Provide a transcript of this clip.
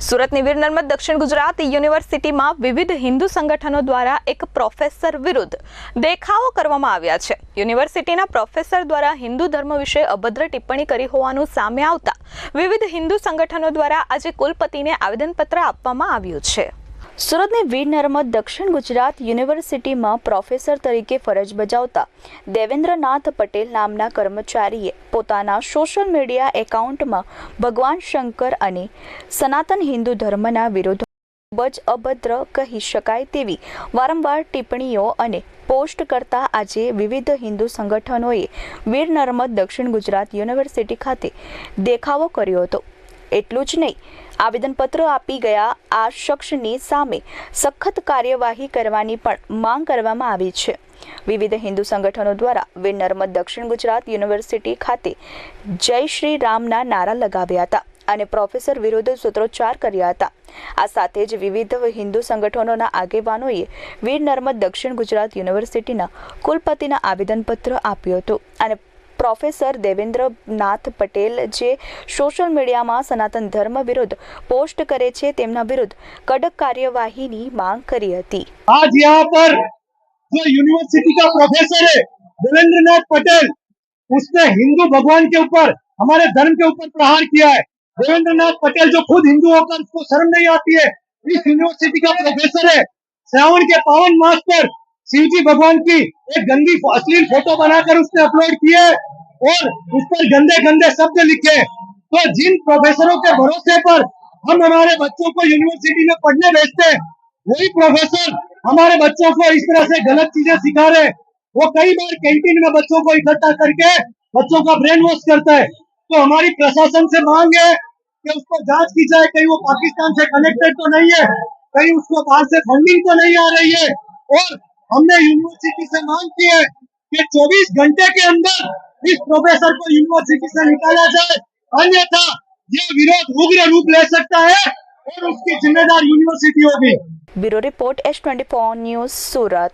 સુરતની વીર નર્મદ દક્ષિણ ગુજરાત યુનિવર્સિટીમાં વિવિધ હિન્દુ સંગઠનો દ્વારા એક પ્રોફેસર વિરુદ્ધ દેખાવો કરવામાં આવ્યા છે. યુનિવર્સિટીના પ્રોફેસર દ્વારા હિન્દુ ધર્મ વિશે અભદ્ર ટિપ્પણી કરી હોવાનું સામે આવતા વિવિધ હિન્દુ સંગઠનો દ્વારા આજે કુલપતિને આવેદનપત્ર આપવામાં આવ્યું છે. સુરતની વીર નર્મદ દક્ષિણ ગુજરાત યુનિવર્સિટીમાં પ્રોફેસર તરીકે ફરજ બજાવતા દેવેન્દ્રનાથ પટેલ નામના કર્મચારીએ પોતાના સોશિયલ મીડિયા એકાઉન્ટમાં ભગવાન શંકર અને સનાતન હિન્દુ ધર્મના વિરોધ ખૂબ જ અભદ્ર કહી શકાય તેવી વારંવાર ટિપ્પણીઓ અને પોસ્ટ કરતા આજે વિવિધ હિન્દુ સંગઠનોએ વીર નર્મદ દક્ષિણ ગુજરાત યુનિવર્સિટી ખાતે દેખાવો કર્યો હતો. એટલું જ નહીં. આવેદનપત્ર આપી ગયા આ શખ્સની સામે સખત કાર્યવાહી કરવાની પણ માંગ કરવામાં આવી છે. વિવિધ હિન્દુ સંગઠનો દ્વારા વિનર્મદ નર્મદ દક્ષિણ ગુજરાત યુનિવર્સિટી ખાતે જય શ્રી રામના નારા લગાવ્યા હતા અને પ્રોફેસર વિરુદ્ધ સૂત્રોચ્ચાર કર્યા હતા. આ સાથે જ વિવિધ હિન્દુ સંગઠનોના આગેવાનોએ વીર નર્મદ દક્ષિણ ગુજરાત યુનિવર્સિટીના કુલપતિના આવેદનપત્ર આપ્યું હતું અને પ્રોફેસર દેવેન્દ્રનાથ પટેલ જે સોશિયલ મીડિયામાં સનાતન ધર્મ વિરુદ્ધ પોસ્ટ કરે છે તેમના વિરુદ્ધ કડક કાર્યવાહીની માંગ કરી હતી आज यहाँ पर जो यूनिवर्सिटी का प्रोफेसर है देवेंद्र नाथ पटेल उसने हिंदू भगवान के ऊपर हमारे धर्म के ऊपर प्रहार किया है देवेंद्र नाथ पटेल जो खुद हिंदू होकर उसको शर्म नहीं आती है इस यूनिवर्सिटी का प्रोफेसर है श्रावण के पावन मास पर शिव भगवान की एक गंदी अश्लील फ़ोटो बनाकर उसने अपलोड किए और उस पर गंदे गंदे शब्द लिखे। तो जिन प्रोफेसरों के भरोसे पर हम हमारे बच्चों को यूनिवर्सिटी में पढ़ने भेजते, वही प्रोफेसर हमारे बच्चों को इस तरह से गलत चीज़ें सिखा रहे। वो कई बार कैंटीन में बच्चों को इकट्ठा करके बच्चों का ब्रेन वॉश करता है। तो हमारी प्रशासन से मांग है कि उसको जाँच की जाए, कहीं वो पाकिस्तान से कनेक्टेड तो नहीं है, कहीं उसको बाहर से फंडिंग तो नहीं आ रही है। और हमने यूनिवर्सिटी से मांग की है कि 24 घंटे के अंदर इस प्रोफेसर को यूनिवर्सिटी से निकाला जाए। अन्यथा ये विरोध उग्र रूप ले सकता है और उसकी जिम्मेदार यूनिवर्सिटी होगी। Bureau report S twenty news, Surat.